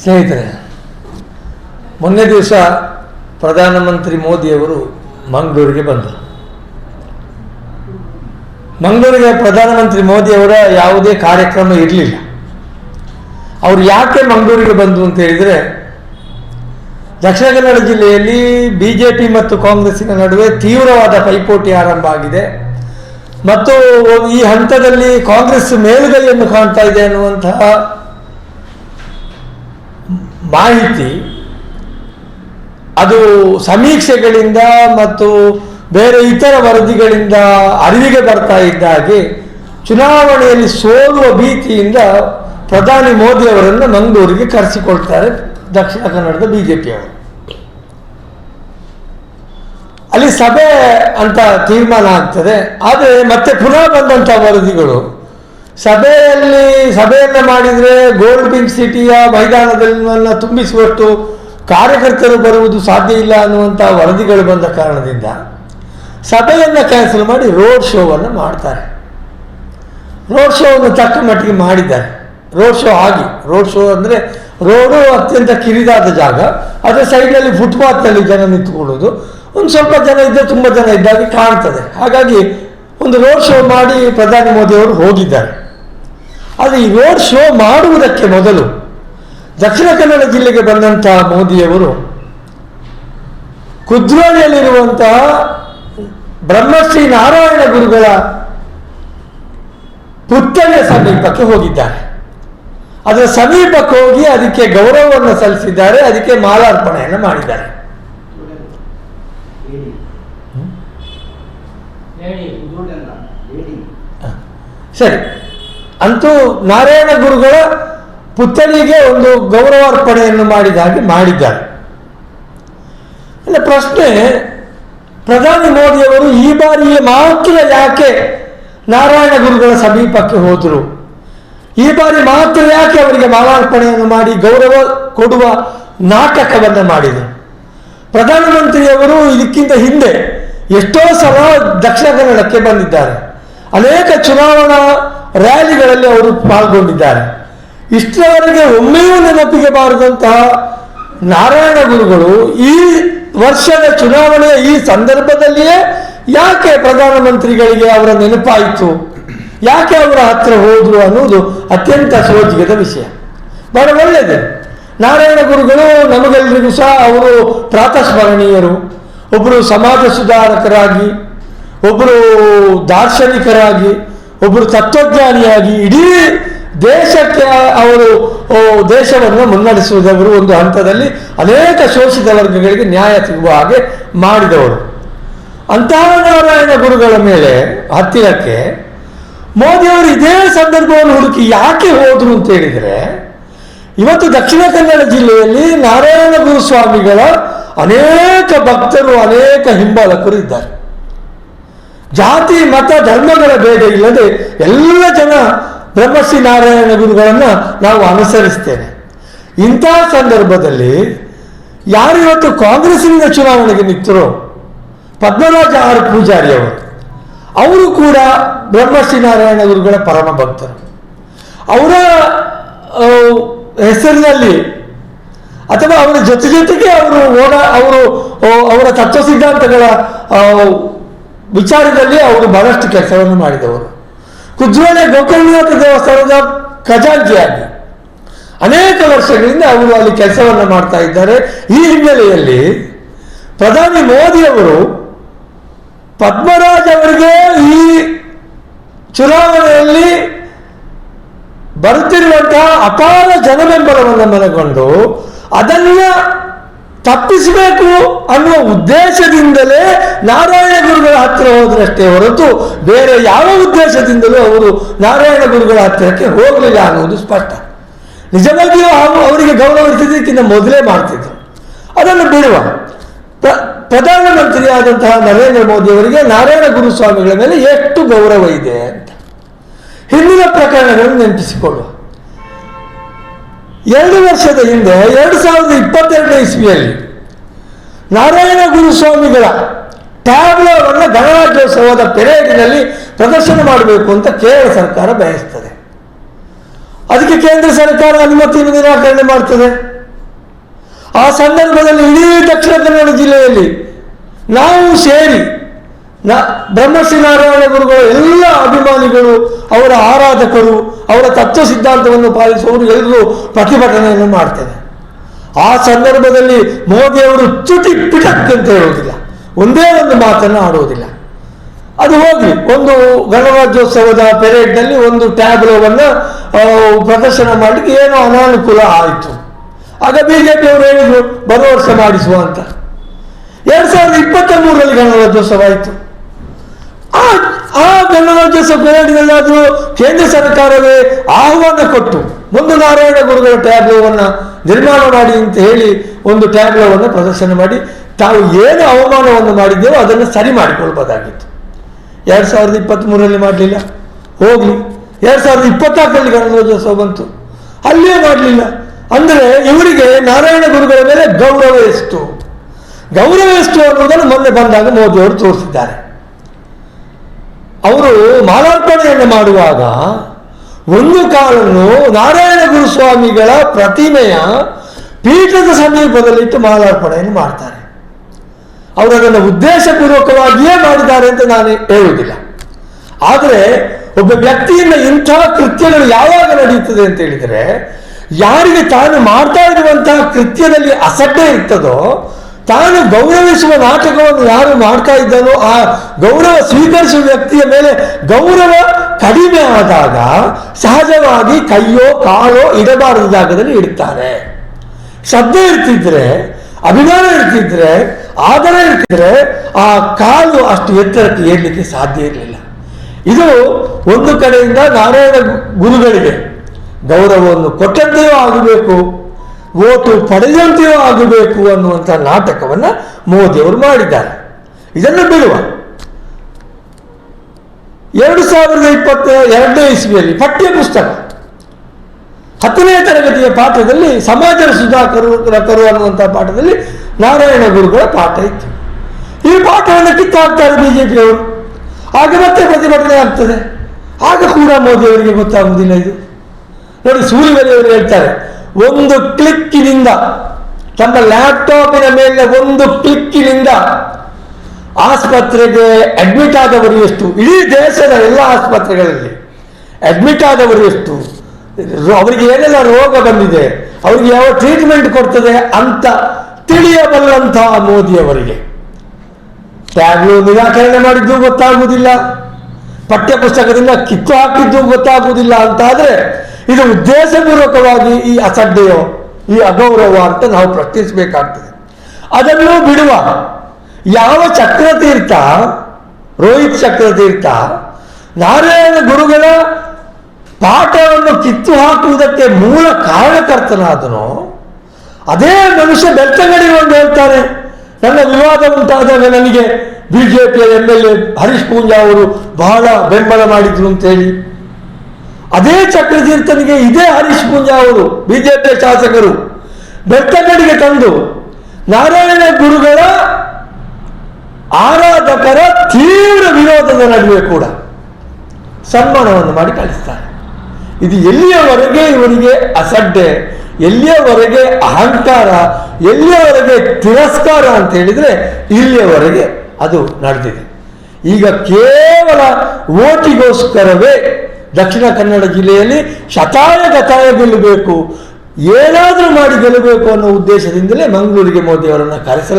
ಸ್ನೇಹಿತರೆ, ಮೊನ್ನೆ ದಿವಸ ಪ್ರಧಾನಮಂತ್ರಿ ಮೋದಿಯವರು ಮಂಗಳೂರಿಗೆ ಬಂದರು. ಮಂಗಳೂರಿಗೆ ಪ್ರಧಾನಮಂತ್ರಿ ಮೋದಿಯವರ ಯಾವುದೇ ಕಾರ್ಯಕ್ರಮ ಇರಲಿಲ್ಲ. ಅವರು ಯಾಕೆ ಮಂಗಳೂರಿಗೆ ಬಂದರು ಅಂತ ಹೇಳಿದರೆ, ದಕ್ಷಿಣ ಕನ್ನಡ ಜಿಲ್ಲೆಯಲ್ಲಿ ಬಿ ಜೆ ಪಿ ಮತ್ತು ಕಾಂಗ್ರೆಸ್ಸಿನ ನಡುವೆ ತೀವ್ರವಾದ ಪೈಪೋಟಿ ಆರಂಭ ಆಗಿದೆ. ಮತ್ತು ಈ ಹಂತದಲ್ಲಿ ಕಾಂಗ್ರೆಸ್ ಮೇಲುಗೈಯನ್ನು ಕಾಣ್ತಾ ಇದೆ ಅನ್ನುವಂತಹ ಮಾಹಿತಿ, ಅದು ಸಮೀಕ್ಷೆಗಳಿಂದ ಮತ್ತು ಬೇರೆ ಇತರ ವರದಿಗಳಿಂದ ಅರಿವಿಗೆ ಬರ್ತಾ ಇದ್ದ ಹಾಗೆ ಚುನಾವಣೆಯಲ್ಲಿ ಸೋಲುವ ಭೀತಿಯಿಂದ ಪ್ರಧಾನಿ ಮೋದಿ ಅವರನ್ನು ಮಂಗಳೂರಿಗೆ ಕರೆಸಿಕೊಳ್ತಾರೆ ದಕ್ಷಿಣ ಕನ್ನಡದ ಬಿಜೆಪಿಯವರು ಅಲ್ಲಿ ಸಭೆ ಅಂತ ತೀರ್ಮಾನ ಆಗ್ತದೆ, ಆದರೆ ಮತ್ತೆ ಪುನಃ ಬಂದಂಥ ವರದಿಗಳು ಸಭೆಯಲ್ಲಿ ಸಭೆಯನ್ನು ಮಾಡಿದರೆ ಗೋಲ್ಡ್ ಪಿಂಕ್ ಸಿಟಿಯ ಮೈದಾನದಲ್ಲಿ ತುಂಬಿಸುವಷ್ಟು ಕಾರ್ಯಕರ್ತರು ಬರುವುದು ಸಾಧ್ಯ ಇಲ್ಲ ಅನ್ನುವಂಥ ವರದಿಗಳು ಬಂದ ಕಾರಣದಿಂದ ಸಭೆಯನ್ನು ಕ್ಯಾನ್ಸಲ್ ಮಾಡಿ ರೋಡ್ ಶೋವನ್ನು ಮಾಡ್ತಾರೆ. ರೋಡ್ ಶೋವನ್ನು ತಕ್ಕ ಮಟ್ಟಿಗೆ ಮಾಡಿದ್ದಾರೆ. ರೋಡ್ ಶೋ ಆಗಿ ರೋಡ್ ಶೋ ಅಂದರೆ ರೋಡು ಅತ್ಯಂತ ಕಿರಿದಾದ ಜಾಗ. ಅದರ ಸೈಡಲ್ಲಿ ಫುಟ್ಪಾತ್ನಲ್ಲಿ ಜನ ನಿಂತ್ಕೊಳ್ಳೋದು ಒಂದು ಸ್ವಲ್ಪ ಜನ ಇದ್ದರೆ ತುಂಬ ಜನ ಇದ್ದಾಗೆ ಕಾಣ್ತದೆ. ಹಾಗಾಗಿ ಒಂದು ರೋಡ್ ಶೋ ಮಾಡಿ ಪ್ರಧಾನಿ ಮೋದಿಯವರು ಹೋಗಿದ್ದಾರೆ. ಆದರೆ ಈ ರೋಡ್ ಶೋ ಮಾಡುವುದಕ್ಕೆ ಮೊದಲು ದಕ್ಷಿಣ ಕನ್ನಡ ಜಿಲ್ಲೆಗೆ ಬಂದಂತಹ ಮೋದಿಯವರು ಕುದ್ರೋಳಿಯಲ್ಲಿರುವಂತಹ ಬ್ರಹ್ಮಶ್ರೀ ನಾರಾಯಣ ಗುರುಗಳ ಪುತ್ಥಳಿಯ ಸಮೀಪಕ್ಕೆ ಹೋಗಿದ್ದಾರೆ. ಅದರ ಸಮೀಪಕ್ಕೆ ಹೋಗಿ ಅದಕ್ಕೆ ಗೌರವವನ್ನು ಸಲ್ಲಿಸಿದ್ದಾರೆ ಅದಕ್ಕೆ ಮಾಲಾರ್ಪಣೆಯನ್ನು ಮಾಡಿದ್ದಾರೆ. ಸರಿ. ಅಂತೂ ನಾರಾಯಣ ಗುರುಗಳ ಪುತ್ಥಳಿಗೆ ಒಂದು ಗೌರವಾರ್ಪಣೆಯನ್ನು ಮಾಡಿದ ಹಾಗೆ ಮಾಡಿದ್ದಾರೆ. ಇಲ್ಲ ಪ್ರಶ್ನೆ, ಪ್ರಧಾನಿ ಮೋದಿಯವರು ಈ ಬಾರಿಯೇ ಮಾತ್ರ ಯಾಕೆ ನಾರಾಯಣ ಗುರುಗಳ ಸಮೀಪಕ್ಕೆ ಹೋದರು? ಈ ಬಾರಿ ಮಾತ್ರ ಯಾಕೆ ಅವರಿಗೆ ಮಾಲಾರ್ಪಣೆಯನ್ನು ಮಾಡಿ ಗೌರವ ಕೊಡುವ ನಾಟಕವನ್ನು ಮಾಡಿದರು? ಪ್ರಧಾನಮಂತ್ರಿಯವರು ಇದಕ್ಕಿಂತ ಹಿಂದೆ ಎಷ್ಟೋ ಸಲ ದಕ್ಷಿಣ ಕನ್ನಡಕ್ಕೆ ಬಂದಿದ್ದಾರೆ. ಅನೇಕ ಚುನಾವಣಾ ರ್ಯಾಲಿಗಳಲ್ಲಿ ಅವರು ಪಾಲ್ಗೊಂಡಿದ್ದಾರೆ. ಇಷ್ಟರವರೆಗೆ ಒಮ್ಮೆಯೂ ನೆನಪಿಗೆ ಬಾರದಂತಹ ನಾರಾಯಣ ಗುರುಗಳು ಈ ವರ್ಷದ ಚುನಾವಣೆಯ ಈ ಸಂದರ್ಭದಲ್ಲಿಯೇ ಯಾಕೆ ಪ್ರಧಾನಮಂತ್ರಿಗಳಿಗೆ ಅವರ ನೆನಪಾಯಿತು? ಯಾಕೆ ಅವರ ಹತ್ರ ಹೋದ್ರು ಅನ್ನೋದು ಅತ್ಯಂತ ಸೋಜಿಗದ ವಿಷಯ. ಬಹಳ ಒಳ್ಳೆಯದು. ನಾರಾಯಣ ಗುರುಗಳು ನಮಗೆಲ್ಲರಿಗೂ ಸಹ ಅವರು ಪ್ರಾತಸ್ಮರಣೀಯರು. ಒಬ್ಬರು ಸಮಾಜ ಸುಧಾರಕರಾಗಿ ಒಬ್ಬರು ದಾರ್ಶನಿಕರಾಗಿ ಒಬ್ಬರು ತತ್ವಜ್ಞಾನಿಯಾಗಿ ಇಡೀ ದೇಶಕ್ಕೆ ಅವರು ದೇಶವನ್ನು ಮುನ್ನಡೆಸುವುದವರು ಒಂದು ಹಂತದಲ್ಲಿ ಅನೇಕ ಶೋಷಿತ ವರ್ಗಗಳಿಗೆ ನ್ಯಾಯ ಸಿಗುವ ಹಾಗೆ ಮಾಡಿದವರು. ಅಂತಹ ನಾರಾಯಣ ಗುರುಗಳ ಮೇಲೆ, ಹತ್ತಿರಕ್ಕೆ ಮೋದಿಯವರು ಇದೇ ಸಂದರ್ಭವನ್ನು ಹುಡುಕಿ ಯಾಕೆ ಹೋದರು ಅಂತ ಹೇಳಿದರೆ, ಇವತ್ತು ದಕ್ಷಿಣ ಕನ್ನಡ ಜಿಲ್ಲೆಯಲ್ಲಿ ನಾರಾಯಣ ಗುರು ಸ್ವಾಮಿಗಳ ಅನೇಕ ಭಕ್ತರು, ಅನೇಕ ಹಿಂಬಾಲಕರು ಇದ್ದಾರೆ. ಜಾತಿ, ಮತ, ಧರ್ಮಗಳ ಭೇದ ಇಲ್ಲದೆ ಎಲ್ಲ ಜನ ಬ್ರಹ್ಮಶ್ರೀ ನಾರಾಯಣ ಗುರುಗಳನ್ನು ನಾವು ಅನುಸರಿಸ್ತೇವೆ. ಇಂತಹ ಸಂದರ್ಭದಲ್ಲಿ ಯಾರು ಇವತ್ತು ಚುನಾವಣೆಗೆ ನಿಂತರೋ ಪದ್ಮರಾಜ ಆರ್ ಪೂಜಾರಿ ಅವರು ಅವರು ಕೂಡ ಬ್ರಹ್ಮಶ್ರೀ ನಾರಾಯಣ ಗುರುಗಳ ಪರಮ ಭಕ್ತರು. ಅವರ ಹೆಸರಿನಲ್ಲಿ ಅಥವಾ ಅವರ ಜೊತೆ ಜೊತೆಗೆ ಅವರು ಓಡ, ಅವರು ಅವರ ತತ್ವ ಸಿದ್ಧಾಂತಗಳ ವಿಚಾರದಲ್ಲಿ ಅವರು ಬಹಳಷ್ಟು ಕೆಲಸವನ್ನು ಮಾಡಿದವರು. ಕುಜ್ರೋಳಿ ಗೋಕರ್ಣನಾಥ ದೇವಸ್ಥಾನದ ಖಜಾಂಚಿಯಾಗಿ ಅನೇಕ ವರ್ಷಗಳಿಂದ ಅವರು ಅಲ್ಲಿ ಕೆಲಸವನ್ನು ಮಾಡ್ತಾ ಇದ್ದಾರೆ. ಈ ಹಿನ್ನೆಲೆಯಲ್ಲಿ ಪ್ರಧಾನಿ ಮೋದಿಯವರು ಪದ್ಮರಾಜ್ ಅವರಿಗೆ ಈ ಚುನಾವಣೆಯಲ್ಲಿ ಬರುತ್ತಿರುವಂತಹ ಅಪಾರ ಜನಬೆಂಬಲವನ್ನು ಮನಗೊಂಡು ಅದನ್ನ ತಪ್ಪಿಸಬೇಕು ಅನ್ನುವ ಉದ್ದೇಶದಿಂದಲೇ ನಾರಾಯಣ ಗುರುಗಳ ಹತ್ತಿರ ಹೋದ್ರಷ್ಟೇ ಹೊರತು ಬೇರೆ ಯಾವ ಉದ್ದೇಶದಿಂದಲೂ ಅವರು ನಾರಾಯಣ ಗುರುಗಳ ಹತ್ತಿರಕ್ಕೆ ಹೋಗಲಿಲ್ಲ ಅನ್ನೋದು ಸ್ಪಷ್ಟ. ನಿಜವಾಗಿಯೂ ಅವರಿಗೆ ಗೌರವಿಸಿದ್ದಕ್ಕಿಂತ ಮೊದಲೇ ಮಾಡ್ತಿದ್ರು. ಅದನ್ನು ಬಿಡುವ. ಪ್ರ- ಪ್ರಧಾನಮಂತ್ರಿಯಾದಂತಹ ನರೇಂದ್ರ ಮೋದಿ ಅವರಿಗೆ ನಾರಾಯಣ ಗುರುಸ್ವಾಮಿಗಳ ಮೇಲೆ ಎಷ್ಟು ಗೌರವ ಇದೆ ಅಂತ. ಹಿಂದಿನ ಪ್ರಕರಣಗಳನ್ನು ನೆನಪಿಸಿಕೊಳ್ಳುವ. ಎರಡು ವರ್ಷದ ಹಿಂದೆ, ಎರಡು ಸಾವಿರದ ಇಪ್ಪತ್ತೆರಡನೇ ಇಸ್ವಿಯಲ್ಲಿ ನಾರಾಯಣ ಗುರುಸ್ವಾಮಿಗಳ ಟ್ಯಾಬ್ಲೋವನ್ನು ಗಣರಾಜ್ಯೋತ್ಸವದ ಪೆರೇಡಿನಲ್ಲಿ ಪ್ರದರ್ಶನ ಮಾಡಬೇಕು ಅಂತ ಕೇರಳ ಸರ್ಕಾರ ಬಯಸ್ತದೆ. ಅದಕ್ಕೆ ಕೇಂದ್ರ ಸರ್ಕಾರ ಅನುಮತಿಯನ್ನು ನಿರಾಕರಣೆ ಮಾಡ್ತದೆ. ಆ ಸಂದರ್ಭದಲ್ಲಿ ಇಡೀ ದಕ್ಷಿಣ ಕನ್ನಡ ಜಿಲ್ಲೆಯಲ್ಲಿ ನಾವು ಸೇರಿ ಬ್ರಹ್ಮಶ್ರೀ ನಾರಾಯಣ ಗುರುಗಳ ಎಲ್ಲ ಅಭಿಮಾನಿಗಳು, ಅವರ ಆರಾಧಕರು, ಅವರ ತತ್ವ ಸಿದ್ಧಾಂತವನ್ನು ಪಾಲಿಸುವವರು ಎಲ್ಲರೂ ಪ್ರತಿಭಟನೆಯನ್ನು ಮಾಡ್ತೇವೆ. ಆ ಸಂದರ್ಭದಲ್ಲಿ ಮೋದಿಯವರು ಚುಟಿ ಪಿಟಕ್ ಅಂತ ಹೇಳುವುದಿಲ್ಲ. ಒಂದೇ ಒಂದು ಮಾತನ್ನು ಆಡುವುದಿಲ್ಲ. ಅದು ಹೋಗಿ ಒಂದು ಗಣರಾಜ್ಯೋತ್ಸವದ ಪೆರೇಡ್ನಲ್ಲಿ ಒಂದು ಟ್ಯಾಬ್ಲೋವನ್ನು ಪ್ರದರ್ಶನ ಮಾಡಲಿಕ್ಕೆ ಏನೋ ಅನಾನುಕೂಲ ಆಯಿತು. ಆಗ ಬಿಜೆಪಿ ಅವರು ಹೇಳಿದ್ರು, ಬರುವ ವರ್ಷ ಮಾಡಿಸುವ ಅಂತ. ಎರಡು ಸಾವಿರದ ಇಪ್ಪತ್ತ ಮೂರರಲ್ಲಿ ಗಣರಾಜ್ಯೋತ್ಸವ ಆಯಿತು. ಆ ಗಣರಾಜ್ಯೋತ್ಸವ ಪೆರೇಡ್ನಲ್ಲಾದರೂ ಕೇಂದ್ರ ಸರ್ಕಾರವೇ ಆಹ್ವಾನ ಕೊಟ್ಟು ಮುಂದೆ ನಾರಾಯಣ ಗುರುಗಳ ಟ್ಯಾಬ್ಲೋವನ್ನು ನಿರ್ಮಾಣ ಮಾಡಿ ಅಂತ ಹೇಳಿ ಒಂದು ಟ್ಯಾಬ್ಲೋವನ್ನು ಪ್ರದರ್ಶನ ಮಾಡಿ ತಾವು ಏನು ಅವಮಾನವನ್ನು ಮಾಡಿದ್ದೇವೋ ಅದನ್ನು ಸರಿ ಮಾಡಿಕೊಳ್ಬೋದಾಗಿತ್ತು. ಎರಡು ಸಾವಿರದ ಇಪ್ಪತ್ತ್ಮೂರರಲ್ಲಿ ಮಾಡಲಿಲ್ಲ. ಹೋಗಲಿ. ಎರಡು ಸಾವಿರದ ಇಪ್ಪತ್ನಾಲ್ಕರಲ್ಲಿ ಗಣರಾಜ್ಯೋತ್ಸವ ಬಂತು. ಅಲ್ಲೇ ಮಾಡಲಿಲ್ಲ. ಅಂದರೆ ಇವರಿಗೆ ನಾರಾಯಣ ಗುರುಗಳ ಮೇಲೆ ಗೌರವ ಎಷ್ಟು? ಗೌರವ ಎಷ್ಟು ಅನ್ನೋದನ್ನು ಮೊನ್ನೆ ಬಂದಾಗ ಮೋದಿಯವರು ತೋರಿಸಿದ್ದಾರೆ. ಅವರು ಮಾಲಾರ್ಪಣೆಯನ್ನು ಮಾಡುವಾಗ ಒಂದು ಕಾಲನ್ನು ನಾರಾಯಣ ಗುರುಸ್ವಾಮಿಗಳ ಪ್ರತಿಮೆಯ ಪೀಠದ ಸಮೀಪದಲ್ಲಿಟ್ಟು ಮಾಲಾರ್ಪಣೆಯನ್ನು ಮಾಡ್ತಾರೆ. ಅವರು ಅದನ್ನು ಉದ್ದೇಶಪೂರ್ವಕವಾಗಿಯೇ ಮಾಡಿದ್ದಾರೆ ಅಂತ ನಾನು ಹೇಳುವುದಿಲ್ಲ. ಆದರೆ ಒಬ್ಬ ವ್ಯಕ್ತಿಯಿಂದ ಇಂತಹ ಕೃತ್ಯಗಳು ಯಾವಾಗ ನಡೆಯುತ್ತದೆ ಅಂತ ಹೇಳಿದರೆ, ಯಾರಿಗೆ ತಾನು ಮಾಡ್ತಾ ಇರುವಂತಹ ಕೃತ್ಯದಲ್ಲಿ ಅಸಡ್ಡೆ ಇರ್ತದೋ ತಾನು ಗೌರವಿಸುವ ನಾಟಕವನ್ನು ಯಾರು ಮಾಡ್ತಾ ಇದ್ದಾನೋ ಆ ಗೌರವ ಸ್ವೀಕರಿಸುವ ವ್ಯಕ್ತಿಯ ಮೇಲೆ ಗೌರವ ಕಡಿಮೆ ಆದಾಗ ಸಹಜವಾಗಿ ಕೈಯೋ ಕಾಲೋ ಇಡಬಾರದ ಜಾಗದಲ್ಲಿ ಇಡ್ತಾರೆ. ಶ್ರದ್ಧೆ ಇರ್ತಿದ್ರೆ, ಅಭಿಮಾನ ಇರ್ತಿದ್ರೆ, ಆದರ ಇರ್ತಿದ್ರೆ ಆ ಕಾಲು ಅಷ್ಟು ಎತ್ತರಕ್ಕೆ ಏರ್ಲಿಕ್ಕೆ ಸಾಧ್ಯ ಇರಲಿಲ್ಲ. ಇದು ಒಂದು ಕಡೆಯಿಂದ ನಾರಾಯಣ ಗುರುಗಳಿಗೆ ಗೌರವವನ್ನು ಕೊಟ್ಟದ್ದೇ ಆಗಬೇಕು. ಓಟು ಪಡೆದಂತೆಯೂ ಆಗಬೇಕು ಅನ್ನುವಂಥ ನಾಟಕವನ್ನು ಮೋದಿಯವರು ಮಾಡಿದ್ದಾರೆ. ಇದನ್ನು ಬಿಡುವ. ಎರಡು ಸಾವಿರದ ಇಪ್ಪತ್ತ, ಎರಡನೇ ಇಸ್ವಿಯಲ್ಲಿ ಪಠ್ಯ ಪುಸ್ತಕ. ಹತ್ತನೇ ತರಗತಿಯ ಪಾಠದಲ್ಲಿ ಸಮಾಜ ಸುಧಾಕರು ಅನ್ನುವಂಥ ಪಾಠದಲ್ಲಿ ನಾರಾಯಣ ಗುರುಗಳ ಪಾಠ ಇತ್ತು. ಈ ಪಾಠವನ್ನು ಕಿತ್ತಾಕ್ತಾರೆ ಬಿಜೆಪಿಯವರು ಆಗ ಮತ್ತೆ ಪ್ರತಿಭಟನೆ ಆಗ್ತದೆ. ಆಗ ಕೂಡ ಮೋದಿಯವರಿಗೆ ಗೊತ್ತಾಗುವುದಿಲ್ಲ ಇದು. ನೋಡಿ ಸೂರ್ಯವರಿಯವರು ಹೇಳ್ತಾರೆ ಒಂದು ಕ್ಲಿಕ್ಕಿನಿಂದ ತಮ್ಮ ಲ್ಯಾಪ್ಟಾಪಿನ ಮೇಲೆ ಒಂದು ಕ್ಲಿಕ್ಕಿನಿಂದ ಆಸ್ಪತ್ರೆಗೆ ಅಡ್ಮಿಟ್ ಆದವರು ಎಷ್ಟು? ಇಡೀ ದೇಶದ ಎಲ್ಲ ಆಸ್ಪತ್ರೆಗಳಲ್ಲಿ ಅಡ್ಮಿಟ್ ಆದವರು ಎಷ್ಟು? ಅವರಿಗೆ ಏನೆಲ್ಲ ರೋಗ ಬಂದಿದೆ, ಅವರಿಗೆ ಯಾವ ಟ್ರೀಟ್ಮೆಂಟ್ ಕೊಡ್ತದೆ ಅಂತ ತಿಳಿಯಬಲ್ಲಂತಹ ಮೋದಿಯವರಿಗೆ ಟ್ಯಾಬ್ಲು ನಿರಾಕರಣೆ ಮಾಡಿದ್ದು ಗೊತ್ತಾಗುವುದಿಲ್ಲ. ಪಠ್ಯ ಪುಸ್ತಕದಿಂದ ಕಿತ್ತು ಹಾಕಿದ್ದು ಗೊತ್ತಾಗುವುದಿಲ್ಲ. ಅಂತಾದ್ರೆ ಇದು ಉದ್ದೇಶಪೂರ್ವಕವಾಗಿ ಈ ಅಸಡ್ಡೆಯೋ, ಈ ಅಗೌರವ ಅಂತ ನಾವು ಪ್ರಶ್ನಿಸಬೇಕಾಗ್ತದೆ. ಅದನ್ನು ಬಿಡುವ ಯಾವ ಚಕ್ರತೀರ್ಥ, ರೋಹಿತ್ ಚಕ್ರತೀರ್ಥ, ನಾರಾಯಣ ಗುರುಗಳ ಪಾಠವನ್ನು ಕಿತ್ತು ಹಾಕುವುದಕ್ಕೆ ಮೂಲ ಕಾರಣಕರ್ತನಾದನು, ಅದೇ ಮನುಷ್ಯ ಬೆಳ್ತಂಗಡಿ ಒಂದು ಹೇಳ್ತಾನೆ ನನ್ನ ವಿವಾದ ಉಂಟಾದಾಗ ನನಗೆ. ಬಿಜೆಪಿಯ M L A Harish Poonja ಅವರು ಬಹಳ ಬೆಂಬಲ ಮಾಡಿದ್ರು ಅಂತೇಳಿ. ಅದೇ ಚಕ್ರತೀರ್ಥನಿಗೆ ಇದೇ ಹರೀಶ್ ಪೂಂಜಾ ಅವರು, ಬಿಜೆಪಿಯ ಶಾಸಕರು. ಬೆಳ್ತಂಗಡಿಗೆ ತಂದು ನಾರಾಯಣ ಗುರುಗಳ ಆರಾಧಕರ ತೀವ್ರ ವಿರೋಧದ ನಡುವೆ ಕೂಡ ಸನ್ಮಾನವನ್ನು ಮಾಡಿ ಕಳಿಸ್ತಾರೆ. ಇದು ಎಲ್ಲಿಯವರೆಗೆ ಇವರಿಗೆ ಅಸಡ್ಡೆ, ಎಲ್ಲಿಯವರೆಗೆ ಅಹಂಕಾರ, ಎಲ್ಲಿಯವರೆಗೆ ತಿರಸ್ಕಾರ ಅಂತ ಹೇಳಿದ್ರೆ ಇಲ್ಲಿಯವರೆಗೆ ಅದು ನಡೆದಿದೆ. ಈಗ ಕೇವಲ ಓಟಿಗೋಸ್ಕರವೇ ದಕ್ಷಿಣ ಕನ್ನಡ ಜಿಲ್ಲೆಯಲ್ಲಿ ಶತಾಯ ಗತಾಯ ಗೆಲ್ಲಬೇಕು. ಏನಾದರೂ ಮಾಡಿ ಗೆಲ್ಲಬೇಕು ಅನ್ನೋ ಉದ್ದೇಶದಿಂದಲೇ ಮಂಗಳೂರಿಗೆ ಮೋದಿಯವರನ್ನು ಕರೆಸಲಾಗಿದೆ